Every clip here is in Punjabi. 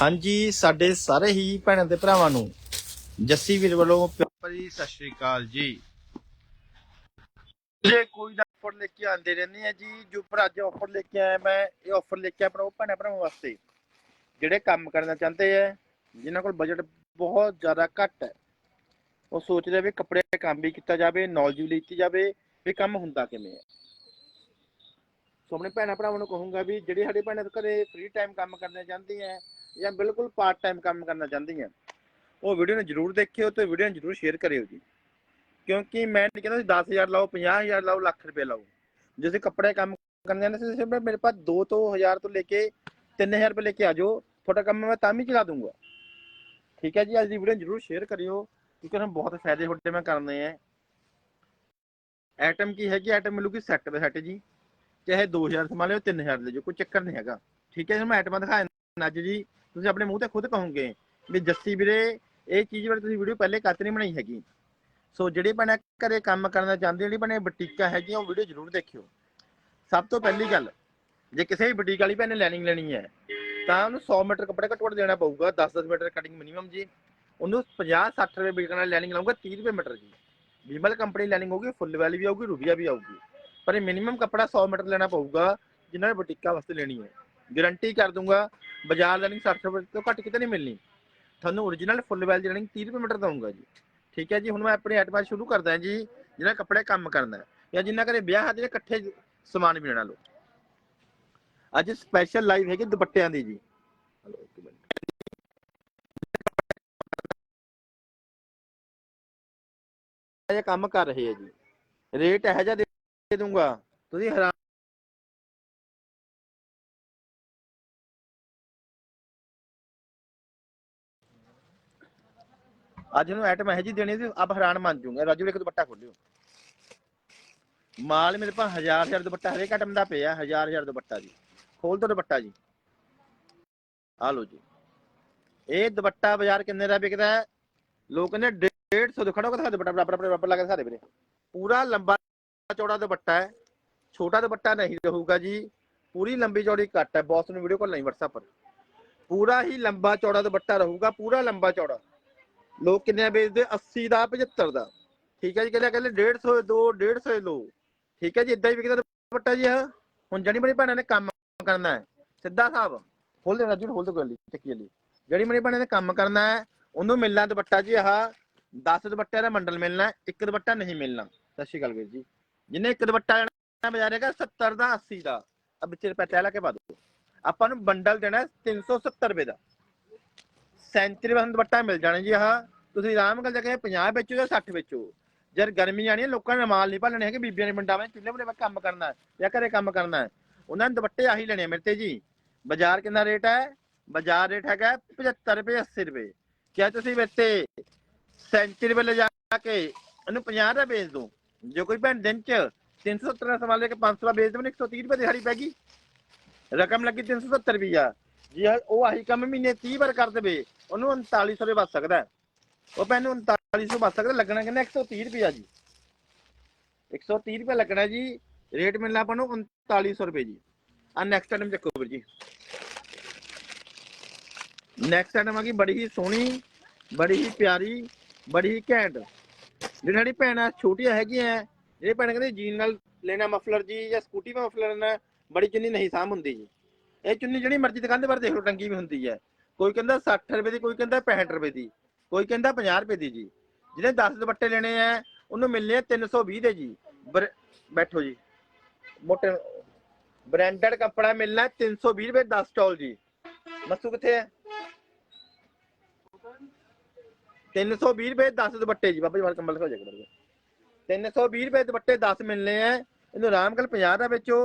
ਹਾਂਜੀ, ਸਾਡੇ ਸਾਰੇ ਹੀ ਭੈਣਾਂ ਤੇ ਭਰਾਵਾਂ ਨੂੰ ਜੱਸੀ ਵੀਰ ਵੱਲੋਂ ਪਿਆਰੀ ਸਤਿ ਸ਼੍ਰੀ ਅਕਾਲ ਜੀ। ਜੇ ਕੋਈ ਨਾ ਆਫਰ ਲੈ ਕੇ ਆਂਦੇ ਰਹਿੰਦੇ ਆ ਜੀ, ਜੋ ਪਰ ਅੱਜ ਆਫਰ ਲੈ ਕੇ ਆਇਆ, ਮੈਂ ਇਹ ਆਫਰ ਲੈ ਕੇ ਆਪਣਾ ਭੈਣਾਂ ਭਰਾਵਾਂ ਵਾਸਤੇ। ਜਿਹੜੇ ਕੰਮ ਕਰਨਾ ਚਾਹੁੰਦੇ ਆ, ਜਿਨ੍ਹਾਂ ਕੋਲ ਬਜਟ ਬਹੁਤ ਜ਼ਿਆਦਾ ਘੱਟ ਹੈ, ਉਹ ਸੋਚਦੇ ਵੀ ਕੱਪੜੇ ਕੰਮ ਵੀ ਕੀਤਾ ਜਾਵੇ ਨੌਲੇਜ ਵੀ ਲਿੱਤੀ ਜਾਵੇ, ਵੀ ਕੰਮ ਹੁੰਦਾ ਕਿਵੇਂ ਹੈ ਸੋ ਆਪਣੇ ਭੈਣਾਂ ਭਰਾਵਾਂ ਨੂੰ ਕਹੂੰਗਾ ਵੀ ਜਿਹੜੇ ਸਾਡੇ ਭੈਣਾਂ ਘਰੇ ਫ੍ਰੀ ਟਾਈਮ ਕੰਮ ਕਰਨਾ ਚਾਹੁੰਦੀਆਂ ਜਾਂ ਬਿਲਕੁਲ ਪਾਰਟ ਟਾਈਮ ਕੰਮ ਕਰਨਾ ਚਾਹੁੰਦੀਆਂ, ਉਹ ਵੀਡੀਓ ਨੂੰ ਜਰੂਰ ਦੇਖਿਓ ਤੇ ਵੀਡੀਓ ਨੂੰ ਜਰੂਰ ਸ਼ੇਅਰ ਕਰਿਓ ਜੀ। ਕਿਉਂਕਿ ਮੈਂ ਨਹੀਂ ਕਹਿੰਦਾ ਤੁਸੀਂ 10000 ਲਾਓ 50000 ਲਾਓ, ਲੱਖ ਰੁਪਏ ਲਾਓ। ਜੇ ਕੱਪੜੇ ਕੰਮ ਕਰਨ ਜਾਂਦੇ ਸੀ ਸਿਰਫ ਮੇਰੇ ਪਾਸ 2 ਤੋਂ 1000 ਤੋਂ ਲੈ ਕੇ 3000 ਰੁਪਏ ਲੈ ਕੇ ਆ ਜਾਓ। ਤੁਹਾਡਾ ਕੰਮ ਮੈਂ ਤਾਂ ਵੀ ਚਲਾ ਦੂੰਗਾ। ਠੀਕ ਹੈ ਜੀ, ਅੱਜ ਦੀ ਵੀਡੀਓ ਜਰੂਰ ਸ਼ੇਅਰ ਕਰਿਓ, ਕਿਉਂਕਿ ਸਾਨੂੰ ਬਹੁਤ ਫਾਇਦੇ ਤੁਹਾਡੇ ਮੈਂ ਕਰਨੇ ਆ ਆਈਟਮ ਕੀ ਹੈਗੀ? ਆਈਟਮ ਮਿਲੂਗੀ ਸੈੱਟ ਬਾਈ ਸੈੱਟ ਜੀ। ਚਾਹੇ 2000 ਸਮਾ ਲਿਓ 3000 ਲੈ ਜਾਓ, ਕੋਈ ਚੱਕਰ ਨਹੀਂ ਹੈਗਾ। ਠੀਕ ਹੈ ਜੀ ਮੈਂ ਆਈਟਮਾਂ ਦਿਖਾ ਦਿੰਦਾ ਅੱਜ ਜੀ। ਤੁਸੀਂ ਆਪਣੇ ਮੂੰਹ ਤੇ ਖੁਦ ਕਹੋਗੇ ਵੀ ਜੱਸੀ ਵੀਰੇ, ਇਹ ਚੀਜ਼ ਬਾਰੇ ਤੁਸੀਂ ਵੀਡੀਓ ਪਹਿਲੇ ਕੱਤ ਨਹੀਂ ਬਣਾਈ ਹੈਗੀ। ਸੋ ਜਿਹੜੇ ਬਣੇ ਘਰੇ ਕੰਮ ਕਰਨਾ ਚਾਹੁੰਦੇ ਜਿਹੜੀ ਬਣੇ ਬੁਟੀਕਾਂ ਹੈਗੀਆਂ, ਉਹ ਵੀਡੀਓ ਜ਼ਰੂਰ ਦੇਖਿਓ। ਸਭ ਤੋਂ ਪਹਿਲੀ ਗੱਲ, ਜੇ ਕਿਸੇ ਵੀ ਬੁਟੀਕ ਵਾਲੀ ਭੈਣ ਨੇ ਲੈਨਿੰਗ ਲੈਣੀ ਹੈ, ਤਾਂ ਉਹਨੂੰ 100 ਮੀਟਰ ਕੱਪੜਾ ਘੱਟੋ ਦੇਣਾ ਪਊਗਾ 10-10 ਮੀਟਰ ਕਟਿੰਗ ਮਿਨੀਮਮ ਜੀ। ਉਹਨੂੰ 50-60 ਰੁਪਏ ਵਿਕਣ ਵਾਲੀ ਲੈਨਿੰਗ ਲਾਉਂਗਾ 30 ਰੁਪਏ ਮੀਟਰ ਜੀ। ਵਿਮਲ ਕੰਪਨੀ ਲੈਨਿੰਗ ਹੋਊਗੀ ਫੁੱਲ ਵੈਲੀ ਵੀ ਆਊਗੀ ਰੁਬੀਆ ਵੀ ਆਊਗੀ। ਪਰ ਇਹ ਮਿਨੀਮਮ ਕੱਪੜਾ 100 ਮੀਟਰ ਲੈਣਾ ਪਊਗਾ, ਜਿਨ੍ਹਾਂ ਨੇ ਬੁਟੀਕਾਂ ਵਾਸਤੇ ਲੈਣੀ ਹੈ। ਗਾਰੰਟੀ ਕਰ ਦੂੰਗਾ ਬਾਜ਼ਾਰ ਲੈਨਿੰਗ 60 ਰੁਪਏ ਤੋਂ ਘੱਟ ਕਿਤੇ ਨਹੀਂ ਮਿਲਣੀ। ਤੁਹਾਨੂੰ origignal ਫੁੱਲ ਵੈਲ ਦੀ ਲੈਨਿੰਗ 30 ਰੁਪਏ ਮੀਟਰ ਦਊਂਗਾ ਜੀ। ਠੀਕ ਹੈ ਜੀ, ਹੁਣ ਮੈਂ ਆਪਣੀ ਆਈਟਮਾਂ ਸ਼ੁਰੂ ਕਰਦਾ ਜੀ ਜਿਹਨਾਂ ਕੱਪੜੇ ਕੰਮ ਕਰਨਾ ਜਾਂ ਜਿੰਨਾ ਘਰੇ ਵਿਆਹ ਹੈ ਇਕੱਠੇ ਸਮਾਨ ਵੀ ਲੈਣਾ, ਲਓ। ਅੱਜ ਸਪੈਸ਼ਲ ਲਾਈਵ ਹੈਗੀ ਦੁਪੱਟਿਆਂ ਦੀ ਜੀ। ਹਲੋ, ਇੱਕ ਮਿੰਟ। ਇਹ ਕੰਮ ਕਰ ਰਹੇ ਹੈ ਜੀ। ਰੇਟ ਇਹੋ ਜਿਹਾ ਦੇ ਦੂੰਗਾ। ਤੁਸੀਂ ਹੈਰਾਨ ਅੱਜ ਨੂੰ ਆਈਟਮ ਇਹੋ ਜੀ ਦੇਣੀ ਸੀ, ਆਪ ਹੈਰਾਨ ਮੰਨ ਜੂਗੇ। ਰਾਜੂ, ਇੱਕ ਦੁਪੱਟਾ ਖੋਲਿਓ। ਮਾਲ ਮੇਰੇ ਪਾ ਹਜ਼ਾਰ ਹਜ਼ਾਰ ਦੁਪੱਟਾ, ਹਰੇਕ ਆਈਟਮ ਦਾ ਪਿਆ, ਹਜ਼ਾਰ ਹਜ਼ਾਰ ਦੁਪੱਟਾ ਜੀ। ਖੋਲ ਦੋ ਦੁਪੱਟਾ ਜੀ। ਆ ਲਓ ਜੀ। ਇਹ ਦੁਪੱਟਾ ਬਾਜ਼ਾਰ ਕਿੰਨੇ ਦਾ ਵਿਕਦਾ ਹੈ? ਲੋਕ ਕਹਿੰਦੇ 150 ਦਿਖਾੜੋ ਕਿ ਦੁਪੱਟਾ ਬਰਾਬਰ ਬਰਾਬਰ ਲੱਗਦਾ ਕੇ ਵੀਰੇ। ਪੂਰਾ ਲੰਬਾ ਚੌੜਾ ਦੁਪੱਟਾ ਹੈ। ਛੋਟਾ ਦੁਪੱਟਾ ਨਹੀਂ ਰਹੂਗਾ ਜੀ। ਪੂਰੀ ਲੰਬੀ ਚੌੜੀ ਕੱਟ ਹੈ। ਬੌਸ ਨੂੰ ਵੀਡੀਓ ਕਾਲ ਨਹੀਂ, WhatsApp ਪਰ। ਪੂਰਾ ਹੀ ਲੰਬਾ ਚੌੜਾ ਦੁਪੱਟਾ ਰਹੂਗਾ। ਪੂਰਾ ਲੰਬਾ ਚੌੜਾ। ਲੋਕ ਕਿੰਨੇ ਵੇਚਦੇ? 80 ਦਾ 75 ਦਾ। ਠੀਕ ਹੈ ਜੀ, ਕਹਿੰਦੇ ਕਹਿੰਦੇ 150 ਦੋ 150 ਲੋ ਠੀਕ ਹੈ ਜੀ ਇਦਾਂ ਹੀ ਵਿਕਦਾ ਦੁਪੱਟਾ ਜੀ ਆਹ ਹੁਣ ਜਣੀ ਬਣੀ ਭੈਣਾਂ ਨੇ ਕੰਮ ਕਰਨਾ ਹੈ। ਸਿੱਧਾ ਸਾਹਿਬ। ਖੋਲ ਦੇ ਰਾਜੂ ਖੋਲ ਦੇ ਗੋਲੀ, ਚੱਕੀ ਵਾਲੀ। ਜਿਹੜੀ ਬਣੀ ਭੈਣਾਂ ਨੇ ਕੰਮ ਕਰਨਾ ਹੈ। ਉਹਨੂੰ ਮਿਲਣਾ ਦੁਪੱਟਾ ਜੀ ਆਹ। 10 ਦੁਪੱਟਿਆਂ ਦਾ ਮੰਡਲ ਮਿਲਣਾ ਇੱਕ ਦੁਪੱਟਾ ਨਹੀਂ ਮਿਲਣਾ। ਸਤਿ ਸ਼੍ਰੀ ਅਕਾਲ ਵੀਰ ਜੀ। ਜਿਹਨੇ ਇੱਕ ਦੁਪੱਟਾ ਲੈਣਾ ਬਾਜ਼ਾਰੇਗਾ 70 ਦਾ 80 ਦਾ। ਅਬ ਵਿੱਚ ਰੁਪਏ ਲਾ ਕੇ ਪਾ ਦੋ। ਆਪਾਂ ਨੂੰ ਬੰਡਲ ਦੇਣਾ 370 ਰੁਪਏ ਦਾ। ਸੈਂਚਰੀ ਵਾਲਾ ਦੁਪੱਟਾ ਮਿਲ ਜਾਣਾ ਜੀ ਆਹ। ਤੁਸੀਂ ਆਰਾਮ ਨਾਲ ਜਾ ਕੇ 50 ਵੇਚੋ ਜਾਂ 60 ਵੇਚੋ। ਜਦ ਗਰਮੀ ਆਣੀ ਲੋਕਾਂ ਨੇ ਮਾਲ ਨਹੀਂ ਭਾਲਣੇ ਹੈਗੇ, ਬੀਬੀਆਂ ਨੇ ਪਿੰਡਾਂ ਚੁੱਲ੍ਹੇ ਬਣੇ ਕੰਮ ਕਰਨਾ ਜਾਂ ਘਰੇ ਕੰਮ ਕਰਨਾ ਉਹਨਾਂ ਨੇ ਦੁਪੱਟੇ ਆਹੀ ਲੈਣੇ ਮੇਰੇ ਤੇ ਜੀ। ਬਾਜ਼ਾਰ ਕਿੰਨਾ ਰੇਟ ਹੈ? ਬਾਜ਼ਾਰ ਰੇਟ ਹੈਗਾ 75 ਰੁਪਏ 80 ਰੁਪਏ। ਕਿਆ ਤੁਸੀਂ ਮੇਰੇ ਤੇ ਸੈਂਚਰੀ ਰੁਪਏ ਲੈ ਜਾ ਕੇ ਇਹਨੂੰ 50 ਦਾ ਵੇਚ ਦੋ। ਜੇ ਕੋਈ ਭੈਣ ਦਿਨ ਚ 370 ਦਾ ਸਮਾਨ ਲੈ ਕੇ 500 ਦਾ ਵੇਚ ਦੇਵੇ 130 ਰੁਪਏ ਦਿਹਾੜੀ ਪੈ ਗਈ। ਰਕਮ ਲੱਗੀ 370 ਰੁਪਈਆ। ਜੀ ਉਹ ਆਹੀ ਕੰਮ ਮਹੀਨੇ 30 ਵਾਰ ਕਰ ਦੇਵੇ, ਉਹਨੂੰ 3900 ਰੁਪਏ ਬਚ ਸਕਦਾ ਹੈ। ਉਹ ਭੈਣ ਨੂੰ 3900 ਬਚ ਸਕਦਾ, ਲੱਗਣਾ ਕਹਿੰਦਾ 130 ਰੁਪਈਆ ਜੀ। 130 ਰੁਪਏ ਲੱਗਣਾ ਜੀ, ਰੇਟ ਮਿਲਣਾ ਆਪਾਂ ਨੂੰ 3900 ਰੁਪਏ ਜੀ। ਆ ਨੈਕਸਟ ਆਈਟਮ ਚੱਕੋ ਵੀਰ ਜੀ। ਨੈਕਸਟ ਆਈਟਮ ਆ ਗਈ, ਬੜੀ ਹੀ ਸੋਹਣੀ, ਬੜੀ ਹੀ ਪਿਆਰੀ, ਬੜੀ ਹੀ ਘੈਂਟ। ਜਿਹੜੀ ਸਾਡੀ ਭੈਣਾਂ ਛੋਟੀਆਂ ਹੈਗੀਆਂ, ਜਿਹੜੇ ਭੈਣ ਕਹਿੰਦੇ ਜੀਨ ਨਾਲ ਲੈਣਾ ਮਫਲਰ ਜੀ ਜਾਂ ਸਕੂਟੀ 'ਤੇ ਮਫਲਰ ਲੈਣਾ, ਬੜੀ ਚੁੰਨੀ ਨਹੀਂ ਸਾਂਭ ਹੁੰਦੀ ਜੀ। ਇਹ ਚੁੰਨੀ ਜਿਹੜੀ ਮਰਜ਼ੀ ਦੁਕਾਨ ਦੇ ਬਾਹਰ ਦੇਖ ਲਓ ਟੰਗੀ ਵੀ ਹੁੰਦੀ ਹੈ। ਕੋਈ ਕਹਿੰਦਾ 60 ਰੁਪਏ ਦੀ, ਕੋਈ ਕਹਿੰਦਾ 65 ਰੁਪਏ ਦੀ, ਕੋਈ ਕਹਿੰਦਾ 50 ਰੁਪਏ ਦੀ ਜੀ। ਜਿਹਨੇ 10 ਦੁਪੱਟੇ ਲੈਣੇ ਆ, ਉਹਨੂੰ ਮਿਲਨੇ ਆ 320 ਦੇ ਜੀ। ਬਰ- ਬੈਠੋ ਜੀ। ਮੋਟੇ ਬ੍ਰਾਂਡਡ ਕੱਪੜਾ ਮਿਲਣਾ 320 ਰੁਪਏ 10 ਸਟਾਲ ਜੀ। ਮਸੂ ਕਿੱਥੇ ਹੈ 320 ਰੁਪਏ 10 ਦੁਪੱਟੇ ਜੀ, ਬਾਬਾ ਜੀ ਵਾਲ ਕੰਬਲ ਹੋ ਜਾਏਗਾ 320 ਰੁਪਏ ਦੁਪੱਟੇ 10 ਮਿਲਨੇ ਆ। ਇਹਨੂੰ ਆਰਾਮ ਨਾਲ 50 ਦਾ ਵੇਚੋ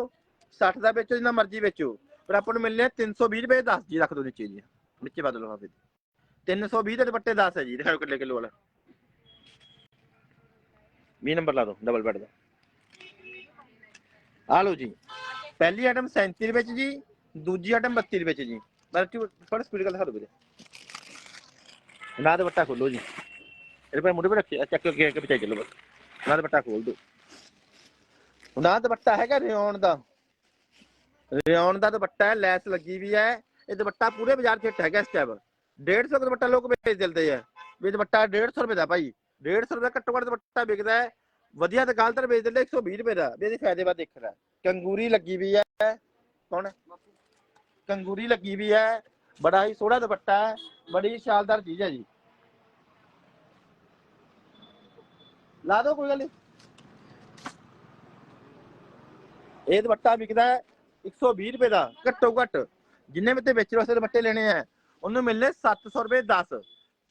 60 ਦਾ ਵੇਚੋ, ਜਿੰਨਾ ਮਰਜ਼ੀ ਵੇਚੋ। ਪਰ ਆਪਾਂ ਨੂੰ ਮਿਲਨੇ 320 ਰੁਪਏ 10 ਜੀ ਰੱਖ ਦੋ ਨੀਚੇ ਜੀ। ਨੀਚੇ ਬਦਲੋ ਹਾਫੇ 320 ਦੇ ਦੁਪੱਟੇ 10 ਹੈ ਜੀ, ਦਿਖਾਓ ਕਿੱਲੇ ਕਿਲੋ ਵਾਲਾ। 20 ਨੰਬਰ ਲਾ ਦੋ ਡਬਲ ਬੈੱਡ ਦਾ। ਆ ਲਓ ਜੀ। ਪਹਿਲੀ ਆਈਟਮ 37 ਰੁਪਏ ਚ ਜੀ, ਦੂਜੀ ਆਈਟਮ 32 ਰੁਪਏ ਚ ਜੀ। ਬਸ ਥੋੜਾ ਸਪੀਡ ਗੱਲ ਦਿਖਾ ਦਿਓ ਵੀਰੇ। ਨਾ ਦੁਪੱਟਾ ਖੋਲੋ ਜੀ। ਇਹਦੇ ਪਰ ਮੁੰਡੇ ਪਰ ਰੱਖਿਆ ਚੱਕ ਕੇ ਕੇ ਬਚਾਈ ਚੱਲੋ ਬਸ। ਨਾ ਦੁਪੱਟਾ ਖੋਲ ਦੋ। ਨਾ ਦੁਪੱਟਾ ਹੈਗਾ ਰਿਓਨ ਦਾ। ਰਿਓਨ ਦਾ ਦੁਪੱਟਾ ਹੈ, ਲੈਸ ਲੱਗੀ ਵੀ ਹੈ। ਇਹ ਦੁਪੱਟਾ ਪੂਰੇ ਬਾਜ਼ਾਰ 'ਚ ਹਿੱਟ ਹੈਗਾ ਇਸ ਟਾਈਮ 150 ਦਾ ਦੁਪੱਟਾ ਲੋਕ ਵੇਚ ਦਿੰਦੇ ਆ। ਵੀ ਦੁਪੱਟਾ 150 ਰੁਪਏ ਦਾ ਭਾਈ। 150 ਰੁਪਏ ਦਾ ਘੱਟੋ ਘੱਟ ਦੁਪੱਟਾ ਵਿਕਦਾ ਹੈ। ਵਧੀਆ ਦੁਕਾਨਦਾਰ ਵੇਚ ਦਿੰਦੇ 120 ਰੁਪਏ ਦਾ। ਵੀ ਇਹਦੇ ਫਾਇਦੇ ਬਾਅਦ ਦੇਖਣਾ। ਕੰਗੂਰੀ ਲੱਗੀ ਵੀ ਹੈ। ਕੌਣ? ਹੈ? ਕੰਗੂਰੀ ਲੱਗੀ ਵੀ ਹੈ। ਬੜਾ ਹੀ ਸੋਹਣਾ ਦੁਪੱਟਾ ਹੈ, ਬੜੀ ਸ਼ਾਨਦਾਰ ਚੀਜ਼ ਹੈ ਜੀ। ਲਾ ਦੋ ਕੋਈ ਗੱਲ ਨਹੀਂ ਇਹ ਦੁਪੱਟਾ ਵਿਕਦਾ ਹੈ 120 ਰੁਪਏ ਦਾ, ਘੱਟੋ ਘੱਟ। ਜਿੰਨੇ ਵੀ ਤੇ ਵੇਚਣ ਵਾਸਤੇ ਦੁਪੱਟੇ ਲੈਣੇ ਆ ਉਹਨੂੰ ਮਿਲਨੇ 700 ਰੁਪਏ 10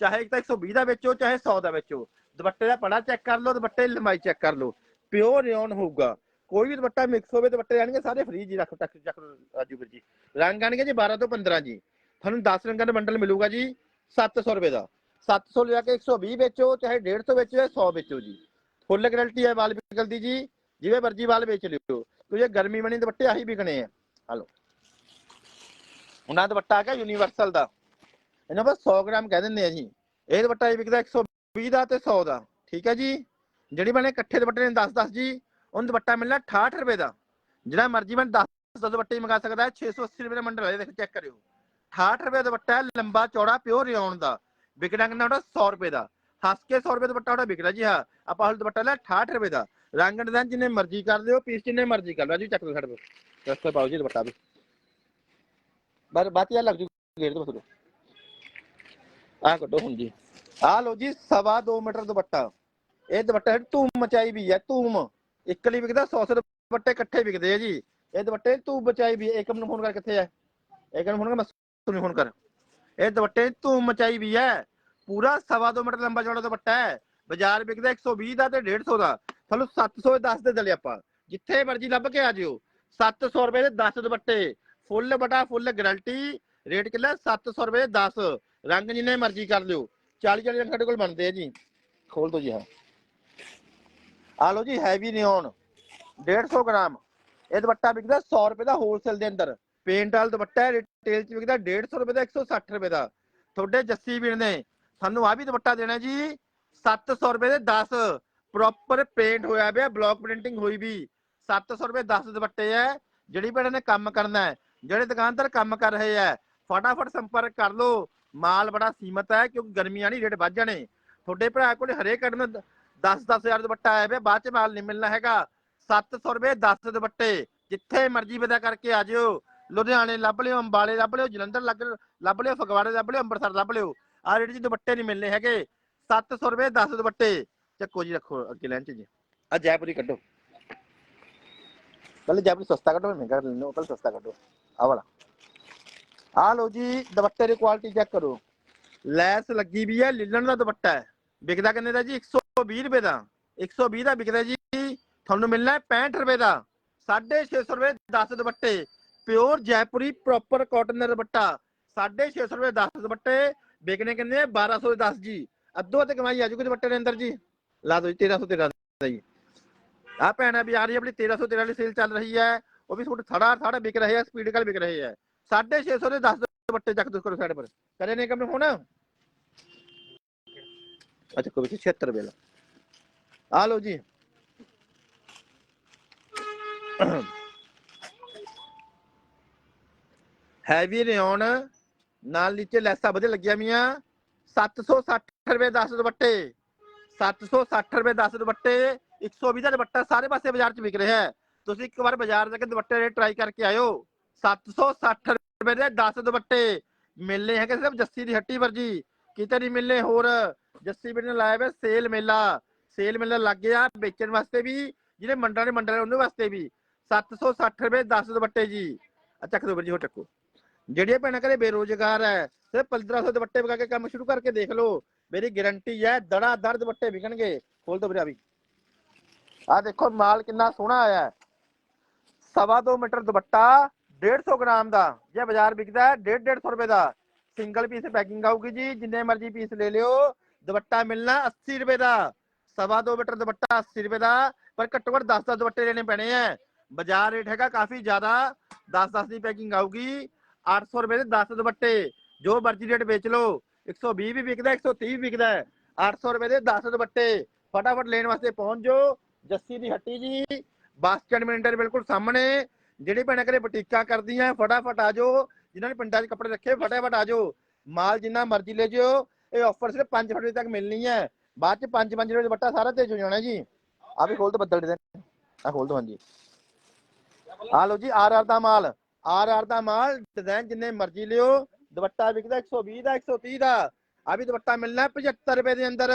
ਚਾਹੇ ਇੱਕ ਤਾਂ 120 ਦਾ ਵੇਚੋ, ਚਾਹੇ 100 ਦਾ ਵੇਚੋ। ਦੁਪੱਟੇ ਦਾ ਪੜਾ ਚੈੱਕ ਕਰ ਲਓ, ਦੁਪੱਟੇ ਦੀ ਲੰਬਾਈ ਚੈੱਕ ਕਰ ਲਓ। ਪਿਓਰ ਰਿਓਨ ਹੋਊਗਾ। ਕੋਈ ਵੀ ਦੁਪੱਟਾ ਮਿਕਸ ਹੋਵੇ ਦੁਪੱਟੇ ਆਣਗੇ, ਸਾਰੇ ਫ੍ਰੀ ਜੀ, ਰੱਖ ਟੱਕ ਚੱਕ, ਰਾਜੂ ਵੀਰ ਜੀ। ਰੰਗ ਆਣਗੇ ਜੀ 12 ਤੋਂ 15 ਜੀ। ਤੁਹਾਨੂੰ 10 ਰੰਗਾਂ ਦਾ ਬੰਡਲ ਮਿਲੂਗਾ ਜੀ 700 ਰੁਪਏ ਦਾ। 700 ਲਿਆ ਕੇ 120 ਵੇਚੋ, ਚਾਹੇ 150 ਵੇਚੋ ਜਾਂ 100 ਵੇਚੋ ਜੀ। ਫੁੱਲ ਗਰੰਟੀ ਹੈ ਵਾਲ ਪਿਗਲਦੀ ਜੀ, ਜਿਵੇਂ ਮਰਜ਼ੀ ਵਾਲ ਵੇਚ ਲਿਓ। ਕਿਉਂਕਿ ਗਰਮੀ ਬਣੀ ਦੁਪੱਟੇ ਆਹੀ ਵਿਕਣੇ ਆ। ਹਲੋ। ਉਹਨਾਂ ਦਾ ਦੁਪੱਟਾ ਆ ਗਿਆ ਯੂਨੀਵਰਸਲ ਦਾ। ਇਹਨਾਂ ਬਸ 100 ਗ੍ਰਾਮ ਕਹਿ ਦਿੰਦੇ ਆ ਜੀ। ਇਹ ਦੁਪੱਟਾ ਇਹ ਵਿਕਦਾ 120 ਦਾ ਤੇ 100 ਦਾ। ਠੀਕ ਹੈ ਜੀ? ਜਿਹੜੀ ਬਣੇ ਇਕੱਠੇ ਦੁਪੱਟੇ ਨੇ 10 10 ਜੀ, ਉਹਨੂੰ ਦੁਪੱਟਾ ਮਿਲਣਾ 68 ਰੁਪਏ ਦਾ। ਜਿਹੜਾ ਮਰਜ਼ੀ ਮੈਂ 10 10 ਦੁਪੱਟੇ ਹੀ ਮੰਗਾ ਸਕਦਾ ਹੈ। 680 ਰੁਪਏ ਦਾ ਮੰਡਲ ਹੈ ਦੇਖੋ ਚੈੱਕ ਕਰਿਓ। 68 ਰੁਪਏ ਦਾ ਦੁਪੱਟਾ ਹੈ, ਲੰਬਾ ਚੌੜਾ ਪਿਓਰ ਰਿਓਨ ਦਾ। ਵਿਕਣਾ ਕਿੰਨਾ ਉਹਦਾ? 100 ਰੁਪਏ ਦਾ। ਹੱਸ ਕੇ 100 ਰੁਪਏ ਦਾ ਦੁਪੱਟਾ ਉਹਦਾ ਵਿਕਦਾ ਜੀ, ਹਾਂ। ਆਪਾਂ ਹਲ ਦੁਪੱਟਾ ਲੈ 68 ਰੁਪਏ ਦਾ। ਰੰਗ ਡਿਜ਼ਾਈਨ ਜਿੰਨੇ ਮਰਜ਼ੀ ਕਰ ਲਿਓ ਪੀਸ ਜਿੰਨੇ ਮਰਜ਼ੀ ਕਰ ਲਓ ਜੀ ਚੱਕ ਲਓ ਸਾਡੇ ਕੋਲ। ਰਸਤੇ ਪਾਓ ਜੀ ਦੁਪੱਟਾ ਵੀ। ਬਾਤ ਇਹ ਲੱਗ ਜੂ ਗੇੜ ਦੋ ਬਸ ਆ ਕੱਢੋ ਹੁਣ ਜੀ। ਆ ਲਓ ਜੀ, ਸਵਾ 2 ਮੀਟਰ ਦੁਪੱਟਾ। ਇਹ ਦੁਪੱਟਾ ਧੂਮ ਮਚਾਈ ਵੀ ਹੈ, ਧੂਮ। ਇੱਕ ਲਈ ਵਿਕਦਾ 100 ਦੁਪੱਟੇ ਇਕੱਠੇ ਵਿਕਦੇ ਆ ਜੀ। ਇਹ ਦੁਪੱਟੇ ਧੂਮ ਮਚਾਈ ਵੀ ਹੈ। ਏਕਮ ਨੂੰ ਫੋਨ ਕਰ ਕਿੱਥੇ ਹੈ? ਏਕਮ ਨੂੰ ਫੋਨ ਕਰ ਮਸੂ ਨੂੰ ਫੋਨ ਕਰ। ਇਹ ਦੁਪੱਟੇ ਦੀ ਧੂਮ ਮਚਾਈ ਵੀ ਹੈ। ਪੂਰਾ ਸਵਾ 2 ਮੀਟਰ ਲੰਬਾ ਚੌੜਾ ਦੁਪੱਟਾ ਹੈ। ਬਾਜ਼ਾਰ ਵਿਕਦਾ 120 ਦਾ ਤੇ 150 ਦਾ। ਤੁਹਾਨੂੰ 700 ਦੇ 10 ਦੇ ਦਲੇ ਆਪਾਂ। ਜਿੱਥੇ ਮਰਜ਼ੀ ਲੱਭ ਕੇ ਆ ਜਿਓ। 700 ਰੁਪਏ ਦੇ 10 ਦੁਪੱਟੇ। ਫੁੱਲ ਬਟਾ, ਫੁੱਲ ਗਾਰੰਟੀ। ਰੇਟ ਕਿੰਨਾ? 700 ਰੁਪਏ ਦੇ 10 ਰੰਗ ਜਿੰਨੇ ਮਰਜ਼ੀ ਕਰ ਲਿਓ। 40 40 ਰੰਗ ਸਾਡੇ ਕੋਲ ਬਣਦੇ ਆ ਜੀ। ਖੋਲ ਦੋ ਜੀ ਹਾਂ। ਆ ਲਓ ਜੀ ਹੈਵੀ ਨਿਓਨ 150 ਗ੍ਰਾਮ। ਇਹ ਦੁਪੱਟਾ ਵਿਕਦਾ 100 ਰੁਪਏ ਦਾ ਹੋਲਸੇਲ ਦੇ ਅੰਦਰ। ਪੇਂਟ ਵਾਲ ਦੁਪੱਟਾ ਹੈ ਰਿਟੇਲ ਚ ਵਿਕਦਾ 150 ਰੁਪਏ ਦਾ 160 ਰੁਪਏ ਦਾ। ਤੁਹਾਡੇ ਜੱਸੀ ਵੀਰ ਨੇ ਸਾਨੂੰ ਆ ਵੀ ਦੁਪੱਟਾ ਦੇਣਾ ਜੀ 700 ਰੁਪਏ ਦੇ 10 ਪ੍ਰੋਪਰ ਪੇਂਟ ਹੋਇਆ ਪਿਆ ਬਲੌਕ ਪ੍ਰਿੰਟਿੰਗ ਹੋਈ ਵੀ। 700 ਰੁਪਏ 10 ਦੁਪੱਟੇ ਹੈ ਜਿਹੜੀ ਭੈਣਾਂ ਨੇ ਕੰਮ ਕਰਨਾ ਹੈ ਜਿਹੜੇ ਦੁਕਾਨਦਾਰ ਕੰਮ ਕਰ ਰਹੇ ਹੈ ਫਟਾਫਟ ਸੰਪਰਕ ਕਰ ਲਓ। ਮਾਲ ਬੜਾ ਸੀਮਤ ਹੈ ਕਿਉਂਕਿ ਗਰਮੀਆਂ ਨਹੀਂ ਰੇਟ ਵੱਧ ਜਾਣੇ। ਤੁਹਾਡੇ ਭਰਾ ਕੋਲ ਹਰੇਕ ਕੱਢ 10 10000 ਦੁਪੱਟਾ ਆਇਆ ਪਿਆ, ਬਾਅਦ ਚ ਮਾਲ ਨਹੀਂ ਮਿਲਣਾ ਹੈਗਾ। 700 ਰੁਪਏ 10 ਦੁਪੱਟੇ, ਜਿੱਥੇ ਮਰਜ਼ੀ ਪਤਾ ਕਰਕੇ ਆ ਜਿਓ। ਲੁਧਿਆਣੇ ਲੱਭ ਲਿਓ, ਅੰਬਾਲੇ ਲੱਭ ਲਿਓ, ਜਲੰਧਰ ਲੱਗ, ਲੱਭ ਲਿਓ, ਫਗਵਾੜੇ ਲੱਭ ਲਿਓ, ਅੰਮ੍ਰਿਤਸਰ ਲੱਭ ਲਿਓ। ਆ ਰੇਟ 'ਚ ਦੁਪੱਟੇ ਨਹੀਂ ਮਿਲਨੇ ਹੈਗੇ 700 ਰੁਪਏ 10 ਦੁਪੱਟੇ। ਚੱਕੋ ਜੀ, ਰੱਖੋ ਅੱਗੇ ਲੈਣ ਚ ਜੀ। ਆ ਜੈਪੁਰੀ ਕੱਢੋ। ਪਹਿਲੇ ਜੈਪੁਰੀ ਸਸਤਾ ਕੱਢੋ ਮਹਿੰਗਾ ਲੈਣੋ ਪਹਿਲੇ ਸਸਤਾ ਕੱਢੋ। ਆ ਵਾਲਾ। ਆ ਲਓ ਜੀ, ਦੁਪੱਟੇ ਦੀ ਕੁਆਲਿਟੀ ਚੈੱਕ ਕਰੋ। ਲੈਸ ਲੱਗੀ ਵੀ ਹੈ ਲਿਲਨ ਦਾ ਦੁਪੱਟਾ ਹੈ। ਵਿਕਦਾ ਕਿੰਨੇ ਦਾ ਜੀ? 120 ਰੁਪਏ ਦਾ। 120 ਦਾ ਵਿਕਦਾ ਜੀ। ਤੁਹਾਨੂੰ ਮਿਲਣਾ ਹੈ 65 ਰੁਪਏ ਦਾ। 650 ਰੁਪਏ 10 ਦੁਪੱਟੇ। ਪਿਓਰ ਜੈਪੁਰੀ ਪ੍ਰੋਪਰ ਕਾਟਨ ਦਾ ਦੁਪੱਟਾ। 650 ਰੁਪਏ 10 ਦੁਪੱਟੇ। ਵਿਕਨੇ ਕਿੰਨੇ? 1200 ਦੇ 10 ਜੀ। ਅੱਧੋ ਅੱਧ ਕਮਾਈ ਆ ਜੂਗੀ ਦੁਪੱਟੇ ਦੇ ਅੰਦਰ ਜੀ। ਲਾ ਦੋ ਜੀ 1300 13 ਦਾ ਜੀ ਆ ਭੈਣਾ ਵੀ ਆ ਰਹੀ ਆਪਣੀ 1300 13 ਸੇਲ ਚੱਲ ਰਹੀ ਹੈ। ਉਹ ਵੀ ਸੂਟ ਥੜਾ ਥੜਾ ਵਿਕ ਰਹੇ ਆ ਸਪੀਡ ਨਾਲ ਵਿਕ ਰਹੇ ਆ। 650 ਦੇ 10 ਦੁਪੱਟੇ ਚੱਕ ਦੋ ਕਰੋ ਸਾਈਡ ਪਰ। ਕਰੇ ਨੇ ਕੰਮ ਹੁਣ? ਅੱਛਾ ਕੋਈ 76 ਰੁਪਏ ਦਾ ਆ ਲਓ ਜੀ। ਹੈਵੀ ਰਿਓਨ ਨਾਲ ਨੀਚੇ ਲੈਸਾਂ ਵਧੀਆ ਲੱਗੀਆਂ ਮੀਆਂ 760 ਰੁਪਏ 10 ਦੁਪੱਟੇ। 760 ਰੁਪਏ 10 ਦੁਪੱਟੇ। 120 ਦਾ ਦੁਪੱਟਾ ਸਾਰੇ ਪਾਸੇ ਬਾਜ਼ਾਰ 'ਚ ਵਿਕ ਰਿਹਾ ਹੈ। ਤੁਸੀਂ ਇੱਕ ਵਾਰ ਬਾਜ਼ਾਰ ਜਾ ਕੇ ਦੁਪੱਟੇ ਰੇਟ ਟਰਾਈ ਕਰਕੇ ਆਇਓ। 760 ਰੁਪਏ ਦੇ 10 ਦੁਪੱਟੇ। ਮਿਲਨੇ ਹੈਗੇ ਸਿਰਫ ਜੱਸੀ ਦੀ ਹੱਟੀ ਵਰਜੀ ਕਿਤੇ ਨਹੀਂ ਮਿਲਨੇ ਹੋਰ। ਜੱਸੀ ਵੀਰ ਨੇ ਲਾਇਆ ਹੋਇਆ ਸੇਲ ਮੇਲਾ। ਸੇਲ ਮੇਲਾ ਲੱਗ ਗਿਆ ਵੇਚਣ ਵਾਸਤੇ ਵੀ, ਜਿਹੜੇ ਮੰਡਲਾਂ ਦੇ ਮੰਡਲ ਉਹਨਾਂ ਵਾਸਤੇ ਵੀ। 760 ਰੁਪਏ 10 ਦੁਪੱਟੇ ਜੀ। ਅੱਛਾ ਚੱਕ ਵੀਰ ਜੀ ਹੋ ਟੱਕੋ ਜਿਹੜੀਆਂ ਭੈਣਾਂ ਘਰੇ ਬੇਰੋਜ਼ਗਾਰ ਹੈ, ਸਿਰਫ 1500 ਦੁਪੱਟੇ ਵਗਾ ਕੇ ਕੰਮ ਸ਼ੁਰੂ ਕਰਕੇ ਦੇਖ ਲਓ, ਮੇਰੀ ਗਾਰੰਟੀ ਹੈ ਦੜਾ ਦੜ ਦੁਪੱਟੇ ਵਿਕਣਗੇ, ਖੋਲ ਦੋ ਵੀਰੇ ਆ ਵੀ। ਆ ਦੇਖੋ, ਮਾਲ ਕਿੰਨਾ ਸੋਹਣਾ ਆਇਆ ਹੈ। ਸਵਾ ਦੋ ਮੀਟਰ ਦੁਪੱਟਾ 150 ਗ੍ਰਾਮ ਦਾ, ਜੇ ਬਾਜ਼ਾਰ ਵਿਕਦਾ ਹੈ 1.5 150 ਰੁਪਏ ਦਾ। ਸਿੰਗਲ ਪੀਸ ਪੈਕਿੰਗ ਆਊਗੀ ਜੀ, ਜਿੰਨੇ ਮਰਜ਼ੀ ਪੀਸ ਲੈ ਲਿਓ, ਦੁਪੱਟਾ ਮਿਲਣਾ 80 ਰੁਪਏ ਦਾ। ਸਵਾ ਦੋ ਮੀਟਰ ਦੁਪੱਟਾ 80 ਰੁਪਏ ਦਾ, ਪਰ ਘੱਟੋ ਘੱਟ 10 10 ਦੁਪੱਟੇ ਲੈਣੇ ਪੈਣੇ ਆ ਬਾਜ਼ਾਰ ਰੇਟ ਹੈਗਾ ਕਾਫੀ ਜ਼ਿਆਦਾ 10 10 ਦੀ ਪੈਕਿੰਗ ਆਊਗੀ। 800 ਰੁਪਏ ਦੇ 10 ਦੁਪੱਟੇ। ਜੋ ਮਰਜ਼ੀ ਰੇਟ ਵੇਚ ਲਓ। 120 ਵੀ ਵਿਕਦਾ 130 ਵੀ ਵਿਕਦਾ 800 ਰੁਪਏ ਦੇ 10 ਦੁਪੱਟੇ। ਫਟਾਫਟ ਲੈਣ ਵਾਸਤੇ ਪਹੁੰਚ ਜਾਓ। ਜੱਸੀ ਦੀ ਹੱਟੀ ਜੀ। ਬੱਸ ਸਟੈਂਡ ਮਿੰਟਰ ਬਿਲਕੁਲ ਸਾਹਮਣੇ। ਜਿਹੜੀ ਭੈਣਾਂ ਕਰੇ ਬੁਟੀਕਾਂ ਕਰਦੀਆਂ, ਫਟਾਫਟ ਆ ਜਾਓ। ਜਿਨ੍ਹਾਂ ਨੇ ਪਿੰਡਾਂ 'ਚ ਕੱਪੜੇ ਰੱਖੇ, ਫਟਾਫਟ ਆ ਜਾਓ। ਮਾਲ ਜਿੰਨਾ ਮਰਜ਼ੀ ਲੈ ਜਿਓ ਇਹ ਆਫਰ ਸਿਰਫ 5 ਫਰਵਰੀ ਤੱਕ ਮਿਲਣੀ ਹੈ। ਬਾਅਦ ਚ 5 5 ਰੁਪਏ ਦਾ ਦੁਪੱਟਾ ਸਾਰਾ ਤੇਜ ਹੋ ਜਾਣਾ ਜੀ। ਆ ਵੀ ਖੋਲ ਦੋ ਬੱਦਲ ਦੇ ਆ ਖੋਲ ਦੋ ਹਾਂਜੀ। ਆ ਲਓ ਜੀ, ਆਰ ਆਰ ਦਾ ਮਾਲ। ਆਰ ਆਰ ਦਾ ਮਾਲ ਡਿਜ਼ਾਈਨ ਜਿੰਨੇ ਮਰਜ਼ੀ ਲਿਓ। ਦੁਪੱਟਾ ਵਿਕਦਾ 120 ਦਾ 130 ਦਾ। ਆ ਵੀ ਦੁਪੱਟਾ ਮਿਲਣਾ ਹੈ 75 ਰੁਪਏ ਦੇ ਅੰਦਰ।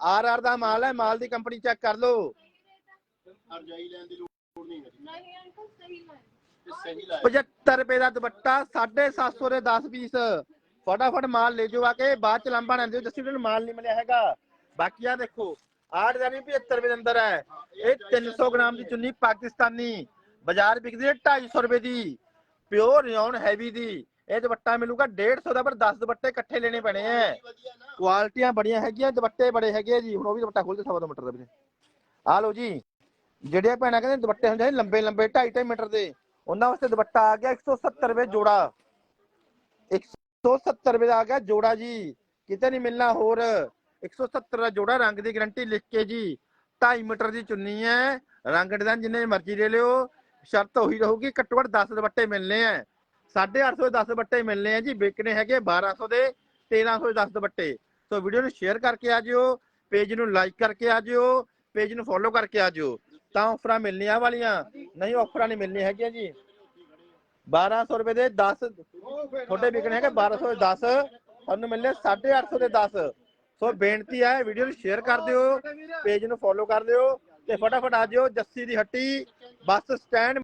ਆਰ ਆਰ ਦਾ ਮਾਲ ਹੈ ਮਾਲ ਦੀ ਕੰਪਨੀ ਚੈੱਕ ਕਰ ਲਓ। ਅਰਜਾਈ ਲੈਣ ਦੀ ਲੋੜ ਨਹੀਂ ਹੈਗੀ। ਨਹੀਂ ਅੰਕਲ ਸਹੀ ਲਾਈਨ ਇਹ ਸਹੀ ਲਾਇਆ 75 ਰੁਪਏ ਦਾ ਦੁਪੱਟਾ 750 ਦੇ 10 ਪੀਸ। ਫਟਾਫਟ ਮਾਲ ਲੈ ਜਾਓ ਆ ਕੇ ਬਾਅਦ ਚ ਲੰਬਾ ਨਾ ਦਿਓ ਜੱਸੀ ਨੂੰ ਮਾਲ ਨਹੀਂ ਮਿਲਿਆ ਹੈਗਾ। ਬਾਕੀ ਆ ਦੇਖੋ ਆਹ ਡਿਜ਼ਾਈਨ ਵੀ 75 ਰੁਪਏ ਦੇ ਅੰਦਰ ਹੈ। ਇਹ 300 ਗ੍ਰਾਮ ਦੀ ਚੁੰਨੀ ਪਾਕਿਸਤਾਨੀ। ਬਾਜ਼ਾਰ ਵਿਕਦੀ ਹੈ 250 ਰੁਪਏ ਦੀ। ਪਿਓਰ ਰਿਓਨ ਹੈਵੀ ਦੀ। ਇਹ ਦੁਪੱਟਾ ਮਿਲੂਗਾ 150 ਦਾ, ਪਰ 10 ਦੁਪੱਟੇ ਇਕੱਠੇ ਲੈਣੇ ਪੈਣੇ ਐ। ਵਧੀਆ ਕੁਆਲਟੀਆਂ ਬੜੀਆਂ ਹੈਗੀਆਂ, ਦੁਪੱਟੇ ਬੜੇ ਹੈਗੇ ਜੀ। ਹੁਣ ਉਹ ਵੀ ਦੁਪੱਟਾ ਖੋਲ ਦੇ ਸਵਾ ਮੀਟਰ ਦਾ ਵੀਰੇ ਆ ਲਓ ਜੀ। ਜਿਹੜੀਆਂ ਭੈਣਾਂ ਕਹਿੰਦੇ ਦੁਪੱਟੇ ਹੁੰਦੇ ਨੇ ਲੰਬੇ ਲੰਬੇ 2.5 ਮੀਟਰ ਦੇ। ਉਹਨਾਂ ਵਾਸਤੇ ਦੁਪੱਟਾ ਆ ਗਿਆ 170 ਰੁਪਏ ਜੋੜਾ। 170 ਰੁਪਏ ਦਾ ਆ ਗਿਆ ਜੋੜਾ ਜੀ। ਕਿਤੇ ਨਹੀਂ ਮਿਲਣਾ ਹੋਰ। 170 ਦਾ ਜੋੜਾ ਰੰਗ ਦੀ ਗਾਰੰਟੀ ਲਿਖ ਕੇ ਜੀ। 2.5 ਮੀਟਰ ਦੀ ਚੁੰਨੀ ਹੈ ਰੰਗ ਡਿਜ਼ਾਈਨ ਜਿੰਨੇ ਮਰਜ਼ੀ ਲੈ ਲਿਓ। ਸ਼ਰਤ ਉਹੀ ਰਹੂਗੀ ਘੱਟੋ ਘੱਟ 10 ਦੁਪੱਟੇ ਮਿਲਨੇ ਆ। 850 ਦੇ 10 ਦੁਪੱਟੇ ਮਿਲਨੇ ਆ ਜੀ ਵਿਕਨੇ ਹੈਗੇ 1200 ਦੇ 1300 ਦੇ 10 ਦੁਪੱਟੇ। ਸੋ ਵੀਡੀਓ ਨੂੰ ਸ਼ੇਅਰ ਕਰਕੇ ਆ ਜਿਓ, ਪੇਜ ਨੂੰ ਲਾਈਕ ਕਰਕੇ ਆ ਜਿਓ, ਪੇਜ ਨੂੰ ਫੋਲੋ ਕਰਕੇ ਆ ਜਿਓ। ਤਾਂ ਆਫਰਾਂ ਮਿਲਣੀਆਂ ਵਾਲੀਆਂ, ਨਹੀਂ ਆਫਰਾਂ ਨਹੀਂ ਮਿਲਣੀਆਂ ਹੈਗੀਆਂ ਜੀ। 1200 ਰੁਪਏ ਦੇ 10 ਤੁਹਾਡੇ ਵਿਕਣੇ ਹੈਗੇ 1200 ਦੇ 10 ਤੁਹਾਨੂੰ ਮਿਲਨੇ 850 ਦੇ 10 ਸੋ ਬੇਨਤੀ ਹੈ ਵੀਡੀਓ ਨੂੰ ਸ਼ੇਅਰ ਕਰ ਦਿਓ, ਪੇਜ ਨੂੰ ਫੋਲੋ ਕਰ ਦਿਓ। ਤੇ ਫਟਾਫਟ ਆ ਜਿਓ ਜੱਸੀ ਦੀ ਹੱਟੀ ਬੱਸ ਸਟੈਂਡ